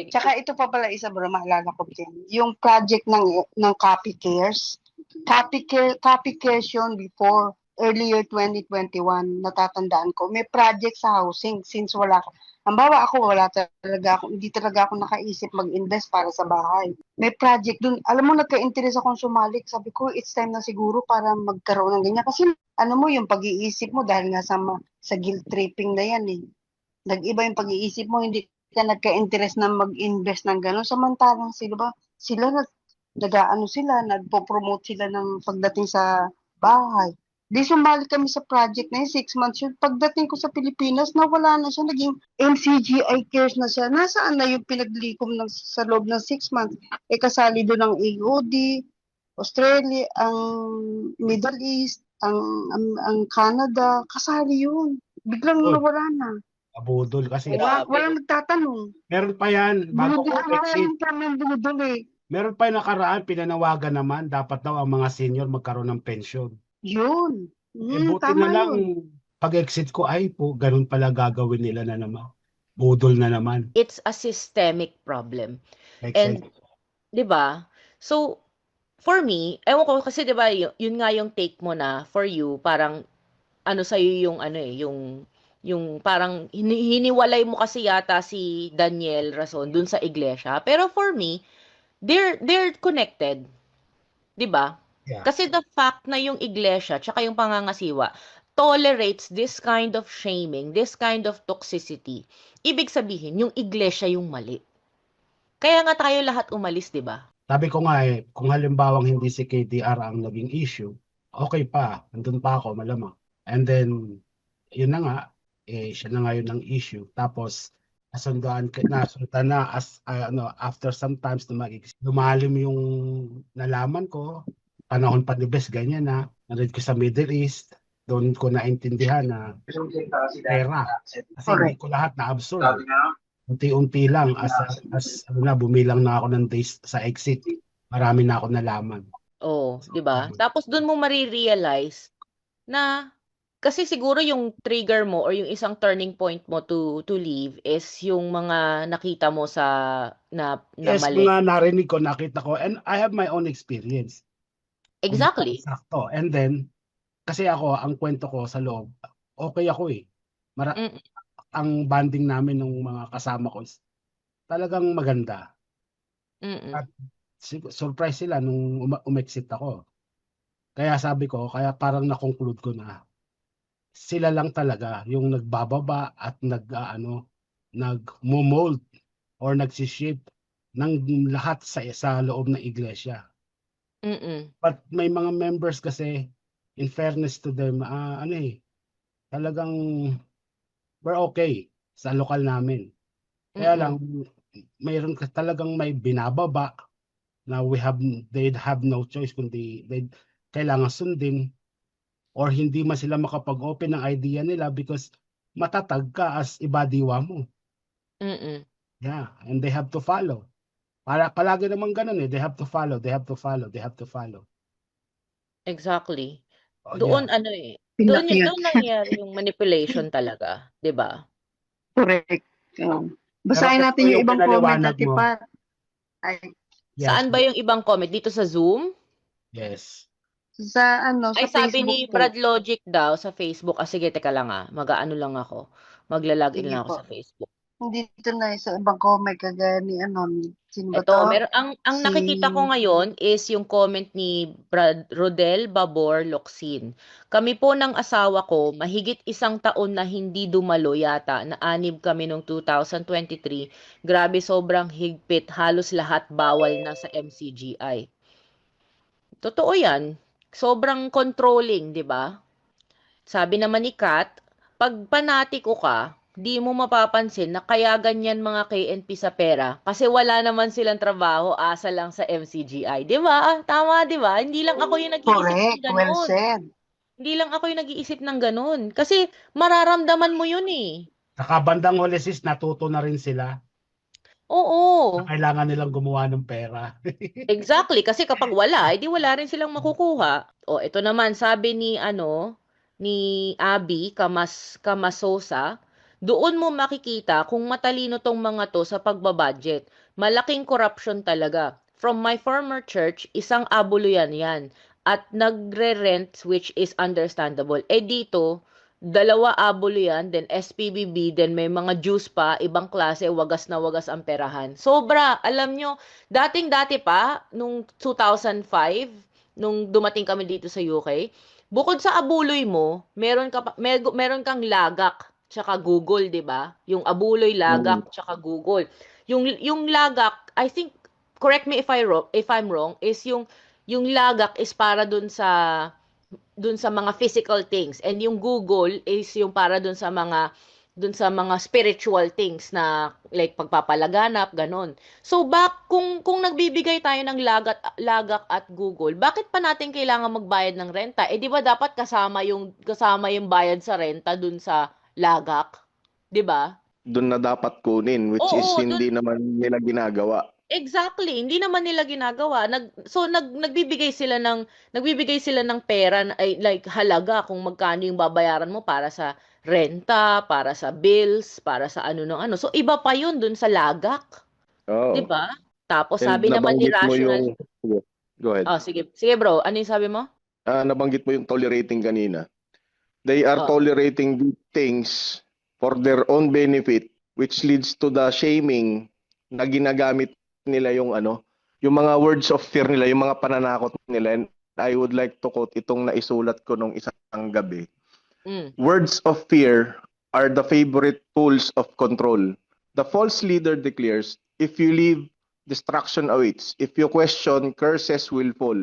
Sige. Tsaka ito pa pala isa bro, maalala ko din. Yung project ng ng Copy Cares. Copy, care, copy Cares yun before earlier 2021, natatandaan ko. May project sa housing since wala ko. Ang bawa ako, wala talaga ako, hindi talaga ako nakaisip mag-invest para sa bahay. May project dun. Alam mo, nagka-interest akong sumalik. Sabi ko, it's time na siguro para magkaroon ng ganyan. Kasi ano mo, yung pag-iisip mo dahil nga sa, sa guilt tripping na yan eh. Nag-iba yung pag-iisip mo, hindi ka nagka-interest na mag-invest ng gano'n. Samantalang sila ba, sila nag, nag-ano sila, nagpo-promote sila ng pagdating sa bahay. Di sumali kami sa project na yun, six months yun. Pagdating ko sa Pilipinas, nawala na siya, naging MCGI cares na siya. Nasaan na yung pinaglikom ng, sa loob ng six months? E kasali doon ang AOD, Australia, ang Middle East, ang, ang, ang Canada, kasali yun. Biglang Oh. nawala na. Abudol kasi. Wala, walang nagtatanong. Meron pa yan, bago ko exit. yung problem, bunodol eh. Meron pa yung nakaraan, pinanawagan naman, dapat daw ang mga senior magkaroon ng pensyon. Yun. Eh, Mm, buti tama na lang, yun. pag-exit ko, ay po, ganun pala gagawin nila na naman. Budol na naman. It's a systemic problem. Like, And, 'di ba? So, for me, ewan ko kasi 'di ba, yun, yun nga yung take mo na for you, parang ano sa yung ano eh, yung yung parang hini- hiniwalay mo kasi yata si Daniel Rason dun sa iglesia. Pero for me, they're they're connected. 'Di ba? Yeah. Kasi the fact na yung iglesia tsaka yung pangangasiwa tolerates this kind of shaming, this kind of toxicity. Ibig sabihin, yung iglesia yung mali. Kaya nga tayo lahat umalis, 'di ba? sabi ko nga eh, kung halimbawang hindi si KTR ang naging issue, okay pa, nandun pa ako, malamang. And then, yun na nga, eh, siya na ngayon ang issue. Tapos, nasundan, nasundan na as, ah, ano, after sometimes na mag lumalim yung nalaman ko, panahon pa ni Bes, ganyan na, narinig ko sa Middle East, doon ko naintindihan na pera. Kasi hindi ko lahat na-absorb. Unti-unti lang, as, as ano na, bumilang na ako ng days sa exit, marami na ako nalaman. Oh, 'di ba? Tapos doon mo marirealize na kasi siguro yung trigger mo or yung isang turning point mo to to leave is yung mga nakita mo sa na, na Yes, mali. mga narinig ko, nakita ko, and I have my own experience. Exactly. Sakto. And then, kasi ako, ang kwento ko sa loob, okay ako eh. Mara- Mm. ang banding namin ng mga kasama ko, is talagang maganda. Mm-mm. At surprise sila nung uma- umexit ako. Kaya sabi ko, kaya parang na-conclude ko na sila lang talaga yung nagbababa at nag ano nag-mold or nagsishape ng lahat sa sa loob ng iglesia. Mm-mm. But may mga members kasi in fairness to them, ah, ano eh, talagang we're okay sa lokal namin. Kaya Mm-mm. lang mayroon ka talagang may binababa na we have they have no choice kundi they kailangan sundin or hindi man sila makapag-open ng idea nila because matatag ka as ibadiwa mo. Mm-mm. Yeah, and they have to follow. Para palagi naman ganun eh, they have to follow, they have to follow, they have to follow. Exactly. Oh, Doon yeah. ano eh. Doon yun, doon nangyayari yung manipulation talaga, 'di ba? Correct. Um, basahin Pero natin yung yung ibang comment natin pa. Ay, Yes, Saan ba yung ibang comment dito sa Zoom? Yes. Sa ano, sa Ay sabi ni Facebook po. Brad Logic daw sa Facebook. Ah, sige, teka lang ah. Mag-aano lang ako. Magla-login Sige lang ako po. sa Facebook. Dito na sa ibang comment kagaya ni ano, ni- sino ba Ito, to? meron ang ang nakikita ko Si- ngayon is yung comment ni Brad Rodel Babor Locsin. Kami po ng asawa ko, mahigit isang taon na hindi dumalo yata, na anib kami noong 2023. Grabe, sobrang higpit, halos lahat bawal na sa MCGI. Totoo 'yan. Sobrang controlling, 'di ba? Sabi naman ni Kat, pag panatiko ka, di mo mapapansin na kaya ganyan mga KNP sa pera kasi wala naman silang trabaho, asa lang sa MCGI. Di ba? Tama, di ba? Hindi lang ako yung nag-iisip Correct, ng well ganun. said. Hindi lang ako yung nag-iisip ng ganun. Kasi mararamdaman mo yun eh. Sa kabandang huli sis, natuto na rin sila Oo. na kailangan nilang gumawa ng pera. Exactly. Kasi kapag wala, edi wala rin silang makukuha. O, ito naman, sabi ni, ano, ni Abby Kamas, Kamasosa, Doon mo makikita kung matalino tong mga to sa pagbabudget. Malaking corruption talaga. From my former church, isang abuluyan yan. At nagre-rent which is understandable. Eh dito, dalawa abulo yan, then SPBB, then may mga juice pa, ibang klase, wagas na wagas ang perahan. Sobra, alam nyo, dating-dati pa, nung 2005, nung dumating kami dito sa UK, bukod sa abuloy mo, meron ka mer- meron kang lagak tsaka Google, 'di ba? Yung abuloy, lagak tsaka Google. Yung yung lagak, I think correct me if I if I'm wrong, is yung yung lagak is para dun sa dun sa mga physical things and yung Google is yung para dun sa mga dun sa mga spiritual things na like pagpapalaganap ganon. So bak kung kung nagbibigay tayo ng lagat lagak at Google, bakit pa natin kailangan magbayad ng renta? Eh di ba dapat kasama yung kasama yung bayad sa renta dun sa lagak? 'Di ba? Doon na dapat kunin, which is Oo, hindi naman nila ginagawa. Exactly, hindi naman nila ginagawa. Nag so nag nagbibigay sila ng nagbibigay sila ng pera ay like halaga kung magkano yung babayaran mo para sa renta, para sa bills, para sa ano ng ano. So iba pa 'yun dun sa lagak, Oo. 'di ba? Tapos And sabi naman ni Rational, yung... Go ahead. oh sige, sige bro, ano yung sabi mo? Ah, nabanggit mo yung tolerating kanina. They are Oh. tolerating things for their own benefit, which leads to the shaming na ginagamit nila yung ano, yung mga words of fear nila, yung mga pananakot nila. And I would like to quote itong naisulat ko nung isang gabi. Mm. Words of fear are the favorite tools of control. The false leader declares, if you leave, destruction awaits. If you question, curses will fall.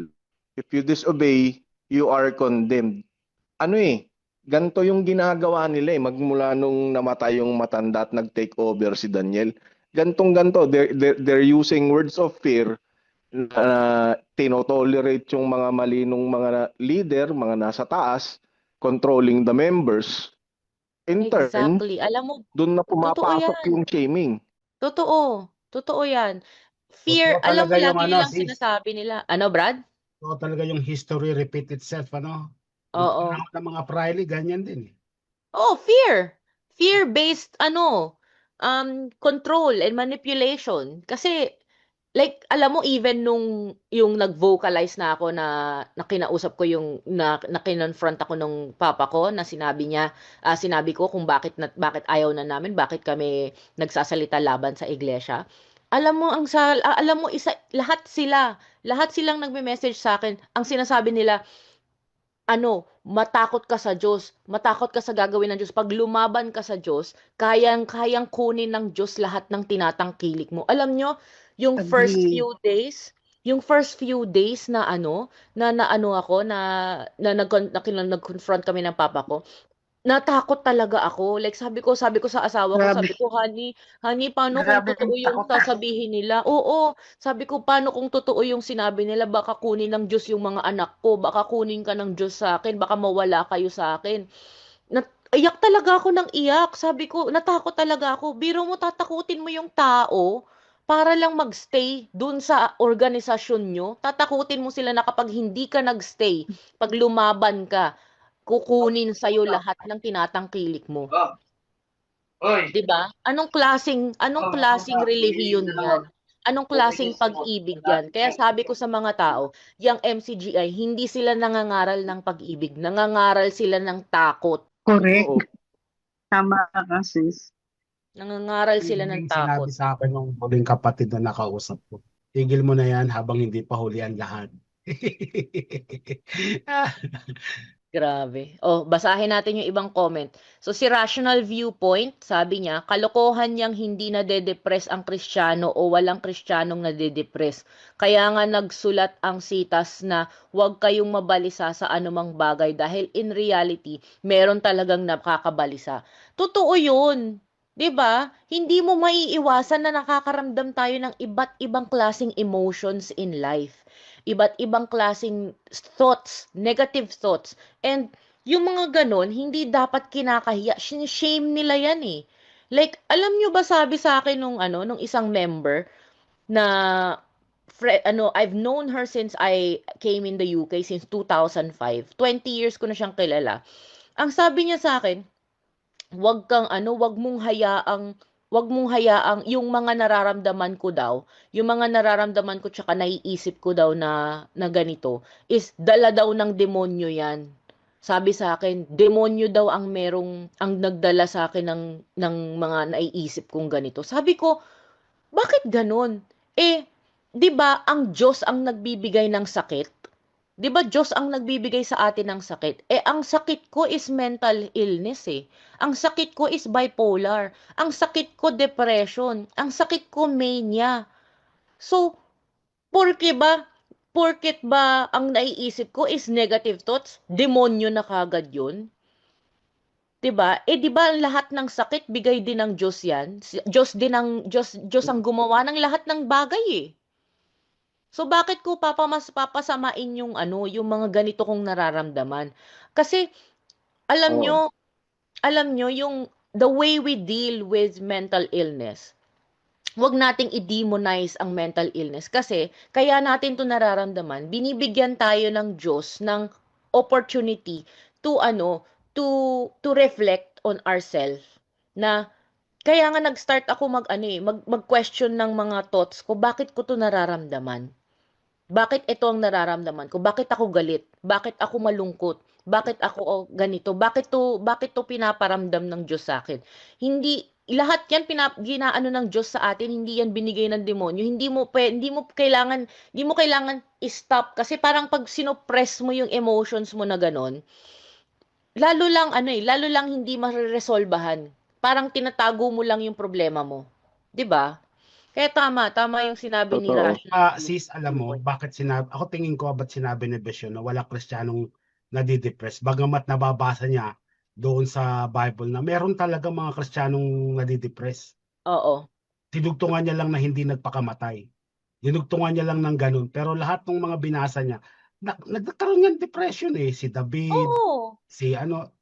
If you disobey, you are condemned. Ano eh, ganito yung ginagawa nila eh, magmula nung namatay yung matanda at nag-take over si Daniel. Gantong ganto, they're, they're, they're using words of fear na tinotolerate yung mga malinong mga leader, mga nasa taas, controlling the members. In turn, Exactly. Alam mo, doon na pumapasok yan. yung shaming. totoo. Totoo 'yan. Fear, Totoo alam mo yung lagi ano, nilang sis. sinasabi nila. Ano, Brad? So talaga yung history repeat itself, ano? Yung Oo. panahon ng mga Priley, ganyan din. eh. Oh, fear. Fear-based ano, um control and manipulation. Kasi like alam mo even nung yung nag-vocalize na ako na, na kinausap ko yung na, na kinonfront ako nung papa ko na sinabi niya ah, sinabi ko kung bakit na, bakit ayaw na namin, bakit kami nagsasalita laban sa iglesia. Alam mo ang sa alam mo isa lahat sila, lahat silang nagme-message sa akin. Ang sinasabi nila ano, matakot ka sa Diyos, matakot ka sa gagawin ng Diyos. Pag lumaban ka sa Diyos, kayang-kayang kunin ng Diyos lahat ng tinatangkilik mo. Alam nyo, yung first Agree. few days, yung first few days na ano, na naano ako, na, na, nag, na, kin- nag-confront kami ng papa ko, natakot talaga ako. Like sabi ko, sabi ko sa asawa ko, Grabe. sabi ko, honey, honey, paano kung totoo yung ah." sasabihin nila? Oo, sabi ko, paano kung totoo yung sinabi nila? Baka kunin ng Diyos yung mga anak ko, baka kunin ka ng Diyos sa akin, baka mawala kayo sa akin. Nat iyak talaga ako ng iyak. Sabi ko, natakot talaga ako. Biro mo, tatakutin mo yung tao para lang magstay dun sa organisasyon nyo. Tatakutin mo sila na kapag hindi ka nagstay, pag lumaban ka, kukunin sa'yo lahat ng tinatangkilik mo. Oy, 'Di ba? Anong klasing anong klasing relihiyon 'yan? Anong klasing pag-ibig 'yan? Kaya sabi ko sa mga tao, yung MCGI, hindi sila nangangaral ng pag-ibig, nangangaral sila ng takot. Correct. Oo. Tama ka, sis. Nangangaral sila ng yung sinabi takot. sa akin ng huling kapatid na nakausap ko. Tigil mo na yan habang hindi pa huli ang lahat. Grabe. Oh, basahin natin yung ibang comment. So si Rational Viewpoint, sabi niya, kalokohan niyang hindi nade-depress ang Kristiyano o walang Kristiyanong nade-depress. Kaya nga nagsulat ang sitas na huwag kayong mabalisa sa anumang bagay dahil in reality, meron talagang nakakabalisa. Totoo 'yun. 'Di ba? Hindi mo maiiwasan na nakakaramdam tayo ng iba't ibang klasing emotions in life. Iba't ibang klasing thoughts, negative thoughts. And yung mga ganon, hindi dapat kinakahiya. Shame nila yan eh. Like, alam nyo ba sabi sa akin nung ano, nung isang member na fre- ano, I've known her since I came in the UK since 2005. 20 years ko na siyang kilala. Ang sabi niya sa akin, wag kang ano, wag mong hayaang wag mong hayaang yung mga nararamdaman ko daw, yung mga nararamdaman ko tsaka naiisip ko daw na na ganito is dala daw ng demonyo 'yan. Sabi sa akin, demonyo daw ang merong ang nagdala sa akin ng ng mga naiisip kong ganito. Sabi ko, bakit ganun? Eh, 'di ba ang Diyos ang nagbibigay ng sakit? 'Di ba Diyos ang nagbibigay sa atin ng sakit? Eh ang sakit ko is mental illness eh. Ang sakit ko is bipolar. Ang sakit ko depression. Ang sakit ko mania. So, porke ba porket ba ang naiisip ko is negative thoughts? Demonyo na kagad 'yun? 'Di ba? Eh 'di ba lahat ng sakit bigay din ng Diyos 'yan? Diyos din ang Diyos Diyos ang gumawa ng lahat ng bagay eh. So bakit ko papamas papasamain yung ano, yung mga ganito kong nararamdaman? Kasi alam Oo. nyo, alam nyo yung the way we deal with mental illness. Huwag nating i-demonize ang mental illness kasi kaya natin 'to nararamdaman, binibigyan tayo ng Diyos ng opportunity to ano, to to reflect on ourselves na kaya nga nag-start ako mag ano eh, mag mag-question ng mga thoughts ko, bakit ko 'to nararamdaman? Bakit ito ang nararamdaman ko? Bakit ako galit? Bakit ako malungkot? Bakit ako oh, ganito? Bakit to bakit to pinaparamdam ng Diyos sa akin? Hindi lahat 'yan pinap ginaano ng Diyos sa atin, hindi 'yan binigay ng demonyo. Hindi mo pwe, hindi mo kailangan hindi mo kailangan i-stop kasi parang pag sinopress mo yung emotions mo na ganon, lalo lang ano eh, lalo lang hindi mareresolbahan. Parang tinatago mo lang yung problema mo. 'Di ba? Kaya tama, tama yung sinabi ni Totoo. Rash. Ah, sis, alam mo, bakit sinabi, ako tingin ko ba't sinabi ni Besyo na wala kristyanong nadidepress, bagamat nababasa niya doon sa Bible na meron talaga mga kristyanong nadidepress. Oo. Tinugtungan niya lang na hindi nagpakamatay. Dinugtungan niya lang ng ganun. Pero lahat ng mga binasa niya, na, nagkakaroon ng depression eh. Si David, Oo. si ano,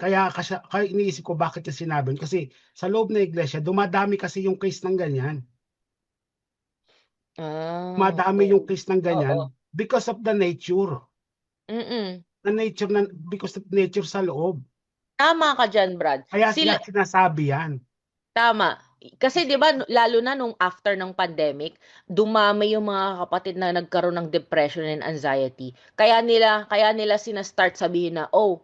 kaya, kasi, kaya iniisip ko bakit niya sinabi. Kasi sa loob ng iglesia, dumadami kasi yung case ng ganyan. Ah. Dumadami oo. yung case ng ganyan Oo. because of the nature. Mm-mm. Na nature na, because of nature sa loob. Tama ka dyan, Brad. Kaya Sila- sila sinasabi yan. Tama. Kasi 'di ba lalo na nung after ng pandemic, dumami yung mga kapatid na nagkaroon ng depression and anxiety. Kaya nila kaya nila sina-start sabihin na, "Oh,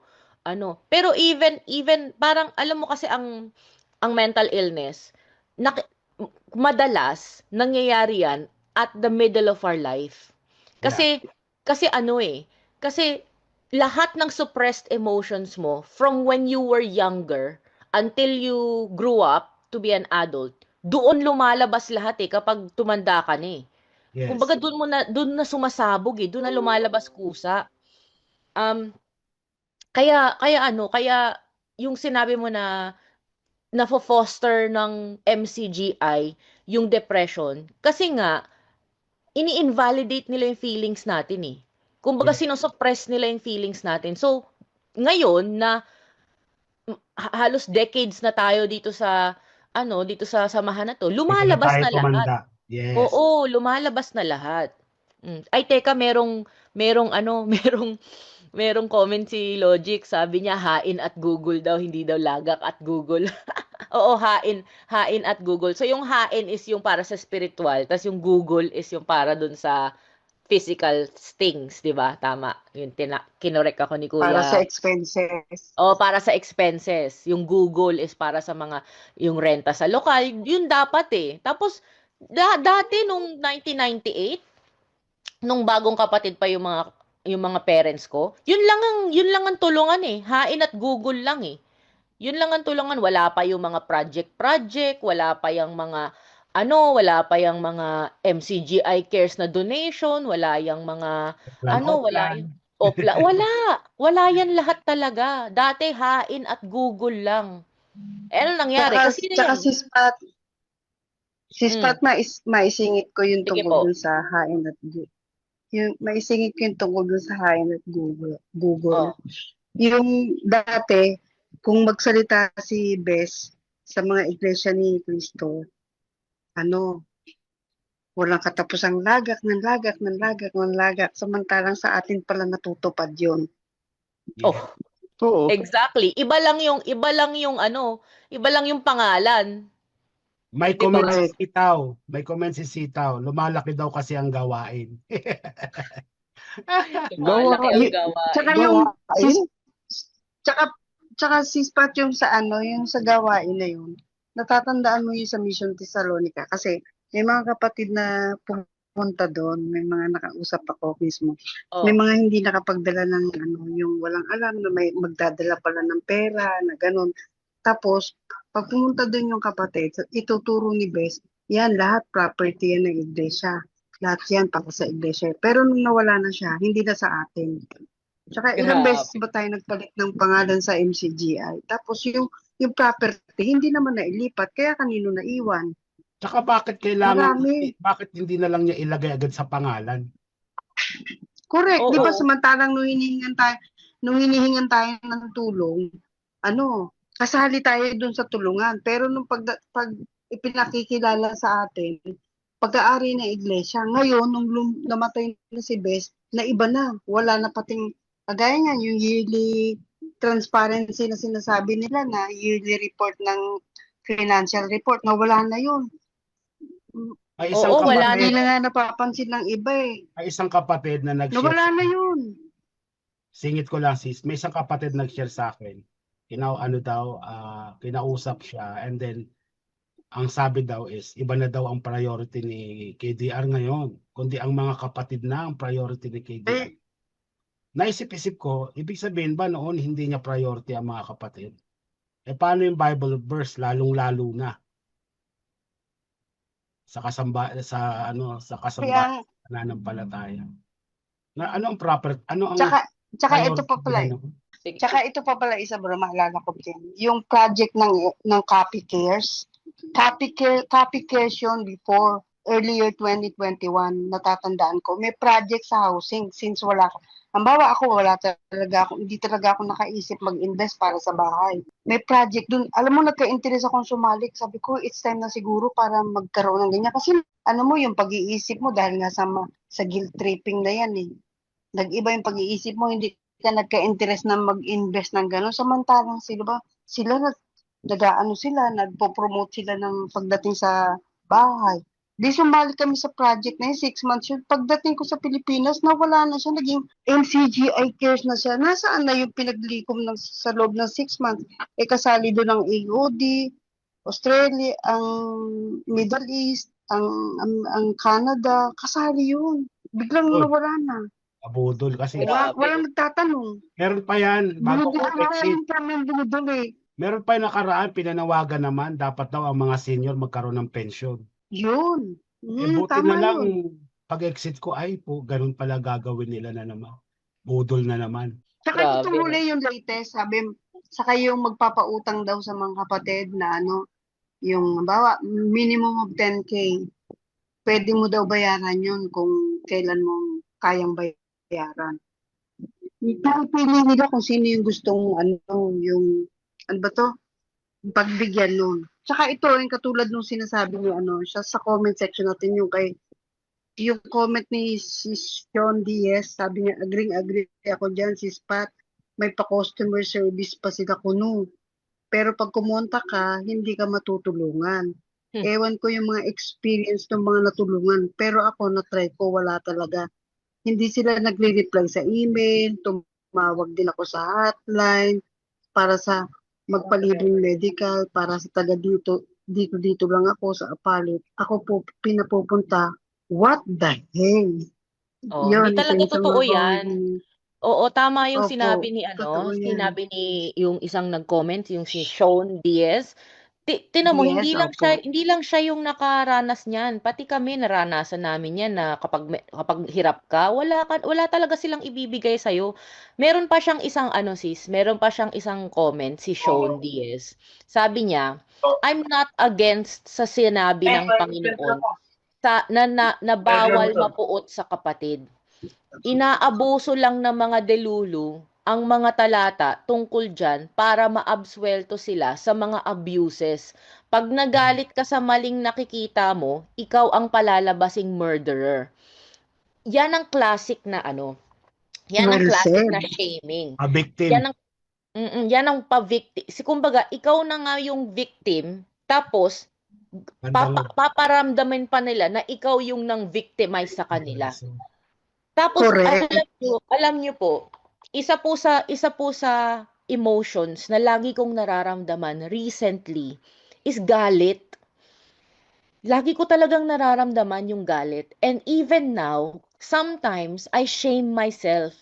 ano." Pero even even parang alam mo kasi ang ang mental illness, nak- madalas nangyayari yan at the middle of our life. Kasi kasi ano eh, kasi lahat ng suppressed emotions mo from when you were younger until you grew up to be an adult, doon lumalabas lahat eh kapag tumanda ka na eh. Yes. Kumbaga doon mo na doon na sumasabog eh, doon na lumalabas kusa. Um kaya kaya ano, kaya yung sinabi mo na nafo-foster ng MCGI yung depression kasi nga ini-invalidate nila yung feelings natin eh. Kumbaga Yes. sinosuppress nila yung feelings natin. So ngayon na ha- halos decades na tayo dito sa ano, dito sa samahan na to, lumalabas na lahat. tumanda. Yes. Oo, lumalabas na lahat. Mm. Ay, teka, merong, merong ano, merong, merong comment si Logic, sabi niya, hain at Google daw, hindi daw lagak at Google. Oo, hain, hain at Google. So, yung hain is yung para sa spiritual, tas yung Google is yung para dun sa physical things, di ba? Tama. Yun, tina, kinorek ako ni Kuya. Para sa expenses. O para sa expenses. Yung Google is para sa mga yung renta sa lokal. Yun dapat eh. Tapos da- dati nung 1998 nung bagong kapatid pa yung mga yung mga parents ko, yun lang ang yun lang ang tulungan eh. Hain at Google lang eh. Yun lang ang tulungan. Wala pa yung mga project project, wala pa yung mga ano, wala pa yung mga MCGI cares na donation, wala yung mga Plan ano, of wala plan. yun. Opla, wala. Wala yan lahat talaga. Dati hain at Google lang. Eh, ano nangyari? Tsaka, Kasi tsaka yan. si Spat, si Mm. Spat mais, maisingit ko yung Sige tungkol po. sa hain at Google. Yung, maisingit ko yung tungkol dun sa hain at Google. Google. Oh. Yung dati, kung magsalita si Bes sa mga iglesia ni Cristo, ano, walang katapusang lagak ng lagak ng lagak ng lagak. Samantalang sa atin pala natutupad yun. Oh. Oo. Exactly. Iba lang yung iba lang yung ano, iba lang yung pangalan. May comment si Sitaw. May comment si Sitaw. Lumalaki daw kasi ang gawain. Malaki ang gawain. Tsaka yung sis, tsaka tsaka sispat yung sa ano, yung sa gawain na yun. Natatandaan mo yung sa Mission Thessalonica kasi may mga kapatid na pumunta doon, may mga nakausap ako mismo. Oh. May mga hindi nakapagdala ng ano, yung walang alam na may magdadala pala ng pera na ganun. Tapos pag pumunta doon yung kapatid, ituturo ni Bes, yan lahat property yan ng iglesia. Lahat yan para sa iglesia. Pero nung nawala na siya, hindi na sa atin. Tsaka ilang Grabe. beses ba tayo nagpalit ng pangalan sa MCGI? Tapos yung yung property, hindi naman nailipat. Kaya kanino naiwan? Tsaka bakit kailangan, Marami. bakit hindi na lang niya ilagay agad sa pangalan? Correct. Di ba Oo. samantalang nung hinihingan tayo, nung hinihingan tayo ng tulong, ano, kasali tayo dun sa tulungan. Pero nung pag, pag ipinakikilala sa atin, pag-aari ng iglesia, ngayon, nung lum- namatay na si Bes, na iba na. Wala na pating, kagaya nga, yung yearly transparency na sinasabi nila na yearly report ng financial report, na wala na yun. May isang Oo, wala kapatid, Hindi na nga napapansin ng iba eh. may isang kapatid na nag-share. Nawala na yun. Singit ko lang sis, may isang kapatid nag-share sa akin. Kina ano daw, ah, kinausap siya and then ang sabi daw is iba na daw ang priority ni KDR ngayon, kundi ang mga kapatid na ang priority ni KDR. Eh. Naisip-isip ko, ibig sabihin ba noon hindi niya priority ang mga kapatid? Eh paano yung Bible verse lalong-lalo na sa kasamba sa ano sa kasamba Kaya, nananampalataya. Na ano ang proper ano ang tsaka, tsaka ito pa pala? Sige. Tsaka ito pa pala isa bro, maalala ko din. Yung project ng ng Copy Cares. Copy, care, Cares yun before earlier 2021, natatandaan ko. May project sa housing since wala ka. Ang bawa ako, wala talaga ako, hindi talaga ako nakaisip mag-invest para sa bahay. May project dun. Alam mo, nagka-interest akong sumalik. Sabi ko, it's time na siguro para magkaroon ng ganyan. Kasi, ano mo, yung pag-iisip mo, dahil nga sa, sa guilt tripping na yan eh. Nag-iba yung pag-iisip mo, hindi ka nagka-interest na mag-invest ng gano'n. Samantalang sila ba, sila nag, nag-ano sila, nagpo-promote sila ng pagdating sa bahay. Di sumali kami sa project na yun, six months yun. Pagdating ko sa Pilipinas, nawala na siya, naging MCGI cares na siya. Nasaan na yung pinaglikom ng, sa loob ng six months? Eh, kasali doon ang AOD, Australia, ang Middle East, ang, ang, ang Canada, kasali yun. Biglang Oh. nawala na. Abudol kasi Wala, walang nagtatanong. meron pa yan bago ko exit. namin kami binibili. Meron pa yung nakaraan pinanawagan naman dapat daw ang mga senior magkaroon ng pensyon. Yun. Eh Mm, buti na lang yun. pag exit ko ay po ganun pala gagawin nila na naman. Budol na naman. Saka Grabe, itong huli yung latest, sabi, saka yung magpapautang daw sa mga kapatid na ano, yung bawa, minimum of 10K, pwede mo daw bayaran yun kung kailan mo kayang bayaran. Pinipili nila kung sino yung gustong ano, yung, ano ba to? Pagbigyan nun. Tsaka ito, yung katulad nung sinasabi niyo, ano, siya sa comment section natin, yung kay, yung comment ni si Sean Diaz, sabi niya, agring agree ako dyan, si Pat, may pa-customer service pa sila kuno. Pero pag kumonta ka, hindi ka matutulungan. Hmm. Ewan ko yung mga experience ng mga natulungan. Pero ako, na-try ko, wala talaga. Hindi sila nagre-reply sa email, tumawag din ako sa hotline, para sa magpalibreng medical, para sa taga dito, dito dito lang ako sa Apalit. Ako po pinapupunta. What the hell? Oh, Yun, hindi talaga totoo yan. Oo, tama yung Opo, sinabi ni ano, sinabi ni yung isang nag-comment, yung si Sean Diaz. Ti tinan mo, Yes, hindi lang opo. siya hindi lang siya yung nakaranas niyan. Pati kami naranasan namin 'yan na kapag me- kapag hirap ka, wala ka, wala talaga silang ibibigay sa Meron pa siyang isang ano sis, meron pa siyang isang comment si Sean Diaz. Sabi niya, I'm not against sa sinabi ng Panginoon sa na, na, na bawal mapuot sa kapatid. Inaabuso lang ng mga delulu ang mga talata tungkol dyan para maabswelto sila sa mga abuses. Pag nagalit ka sa maling nakikita mo, ikaw ang palalabasing murderer. Yan ang classic na ano. Yan ang classic said. na shaming. A victim. Yan ang Mm, yan ang pa-victim. Si kumbaga, ikaw na nga yung victim, tapos papa, paparamdamin pa nila na ikaw yung nang victimize sa kanila. Tapos Correct. alam niyo, alam niyo po, isa po sa isa po sa emotions na lagi kong nararamdaman recently is galit. Lagi ko talagang nararamdaman yung galit. And even now, sometimes I shame myself.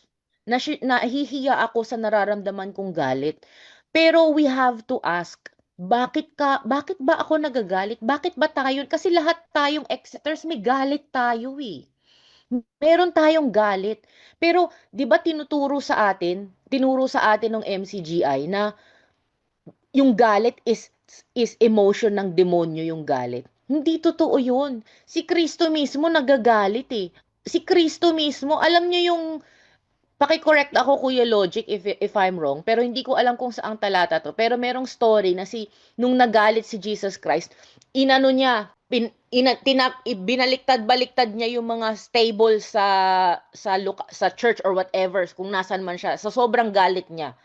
Na nahihiya ako sa nararamdaman kong galit. Pero we have to ask, bakit ka bakit ba ako nagagalit? Bakit ba tayo? Kasi lahat tayong exiters may galit tayo eh. Meron tayong galit. Pero 'di ba tinuturo sa atin, tinuro sa atin ng MCGI na yung galit is is emotion ng demonyo yung galit. Hindi totoo 'yun. Si Kristo mismo nagagalit eh. Si Kristo mismo, alam niyo yung Paki-correct ako Kuya Logic if if I'm wrong, pero hindi ko alam kung saang talata to. Pero merong story na si nung nagalit si Jesus Christ, inano niya, pin, ina, tina, binaliktad-baliktad niya yung mga stable sa sa sa church or whatever kung nasan man siya. Sa sobrang galit niya.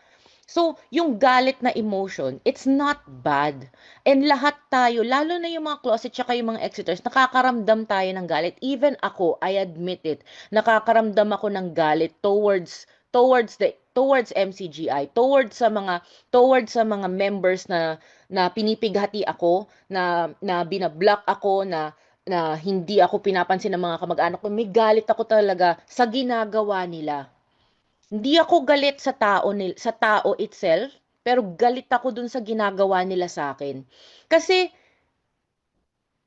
So, yung galit na emotion, it's not bad. And lahat tayo, lalo na yung mga closet tsaka yung mga exiters, nakakaramdam tayo ng galit. Even ako, I admit it, nakakaramdam ako ng galit towards towards the towards MCGI, towards sa mga towards sa mga members na na pinipighati ako, na na binablock ako, na na hindi ako pinapansin ng mga kamag-anak ko. May galit ako talaga sa ginagawa nila. Hindi ako galit sa tao nil, sa tao itself, pero galit ako dun sa ginagawa nila sa akin. Kasi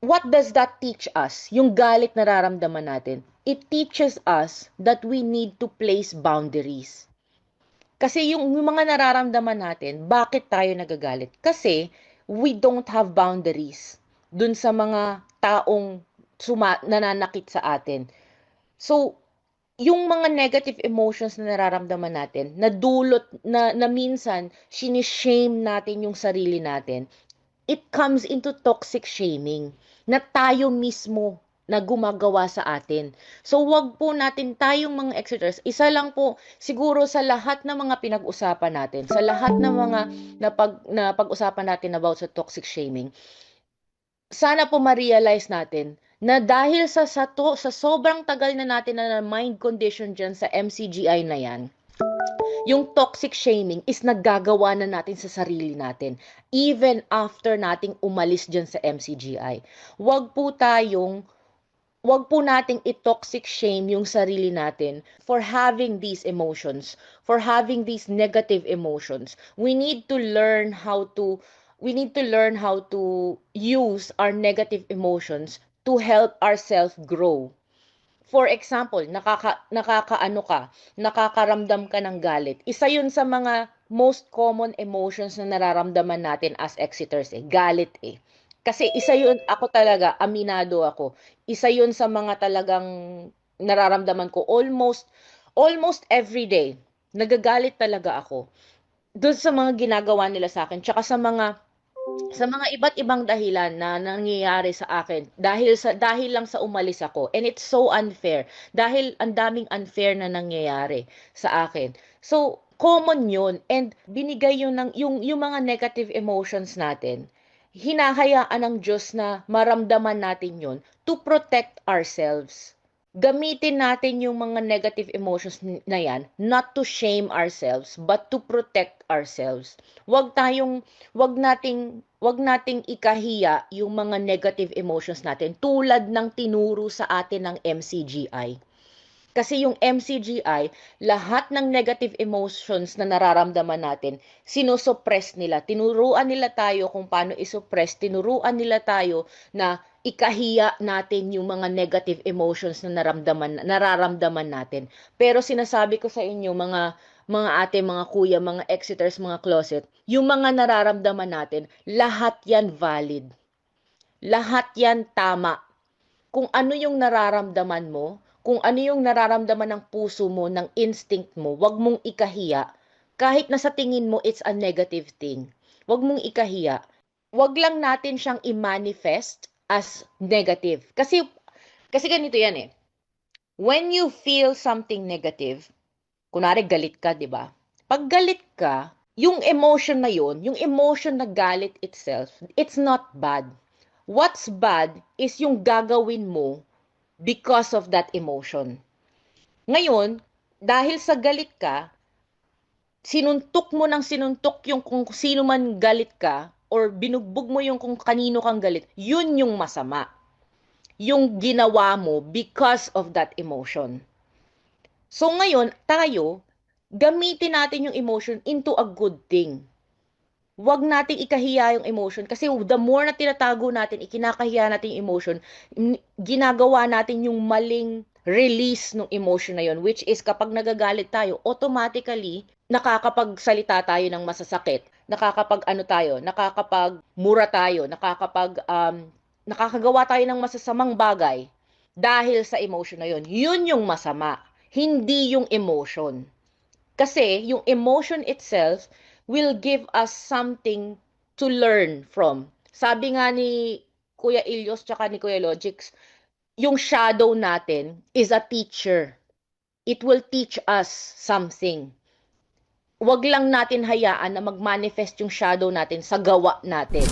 what does that teach us? Yung galit nararamdaman natin. It teaches us that we need to place boundaries. Kasi yung, yung mga nararamdaman natin, bakit tayo nagagalit? Kasi we don't have boundaries dun sa mga taong suma, nananakit sa atin. So, yung mga negative emotions na nararamdaman natin, na dulot, na, na minsan, sinishame natin yung sarili natin, it comes into toxic shaming na tayo mismo na gumagawa sa atin. So, wag po natin tayong mga exercise. Isa lang po, siguro sa lahat ng mga pinag-usapan natin, sa lahat ng mga napag, na pag-usapan natin about sa toxic shaming, sana po ma-realize natin na dahil sa, sa, to, sa sobrang tagal na natin na mind condition dyan sa MCGI na yan, yung toxic shaming is naggagawa na natin sa sarili natin even after nating umalis dyan sa MCGI. Huwag po tayong wag po nating i-toxic shame yung sarili natin for having these emotions, for having these negative emotions. We need to learn how to we need to learn how to use our negative emotions to help ourselves grow. For example, nakaka nakakaano ka, nakakaramdam ka ng galit. Isa 'yun sa mga most common emotions na nararamdaman natin as exiters eh, galit eh. Kasi isa 'yun ako talaga, aminado ako. Isa 'yun sa mga talagang nararamdaman ko almost almost every day. Nagagalit talaga ako doon sa mga ginagawa nila sa akin, tsaka sa mga sa mga iba't ibang dahilan na nangyayari sa akin dahil sa dahil lang sa umalis ako and it's so unfair. Dahil ang daming unfair na nangyayari sa akin. So common yun and binigay yun ng yung yung mga negative emotions natin hinahayaan ng Diyos na maramdaman natin yun to protect ourselves gamitin natin yung mga negative emotions na yan not to shame ourselves but to protect ourselves. Wag tayong wag nating wag nating ikahiya yung mga negative emotions natin tulad ng tinuro sa atin ng MCGI. Kasi yung MCGI, lahat ng negative emotions na nararamdaman natin, sinosuppress nila. Tinuruan nila tayo kung paano isuppress. Tinuruan nila tayo na ikahiya natin yung mga negative emotions na naramdaman, nararamdaman natin. Pero sinasabi ko sa inyo, mga mga ate, mga kuya, mga exiters, mga closet, yung mga nararamdaman natin, lahat yan valid. Lahat yan tama. Kung ano yung nararamdaman mo, kung ano yung nararamdaman ng puso mo, ng instinct mo, wag mong ikahiya. Kahit na sa tingin mo it's a negative thing. Wag mong ikahiya. Wag lang natin siyang i-manifest as negative. Kasi kasi ganito yan eh. When you feel something negative, kunwari galit ka, 'di ba? Pag galit ka, yung emotion na yun, yung emotion na galit itself, it's not bad. What's bad is yung gagawin mo because of that emotion. Ngayon, dahil sa galit ka, sinuntok mo ng sinuntok yung kung sino man galit ka or binugbog mo yung kung kanino kang galit, yun yung masama. Yung ginawa mo because of that emotion. So ngayon, tayo, gamitin natin yung emotion into a good thing. Huwag nating ikahiya yung emotion kasi the more na tinatago natin, ikinakahiya natin yung emotion, ginagawa natin yung maling release ng emotion na yun, which is kapag nagagalit tayo, automatically, nakakapagsalita tayo ng masasakit, nakakapag ano tayo, nakakapag mura tayo, nakakapag um, nakakagawa tayo ng masasamang bagay dahil sa emotion na yun. Yun yung masama, hindi yung emotion. Kasi yung emotion itself will give us something to learn from. Sabi nga ni Kuya Ilyos tsaka ni Kuya Logix, yung shadow natin is a teacher. It will teach us something. Huwag lang natin hayaan na mag-manifest yung shadow natin sa gawa natin.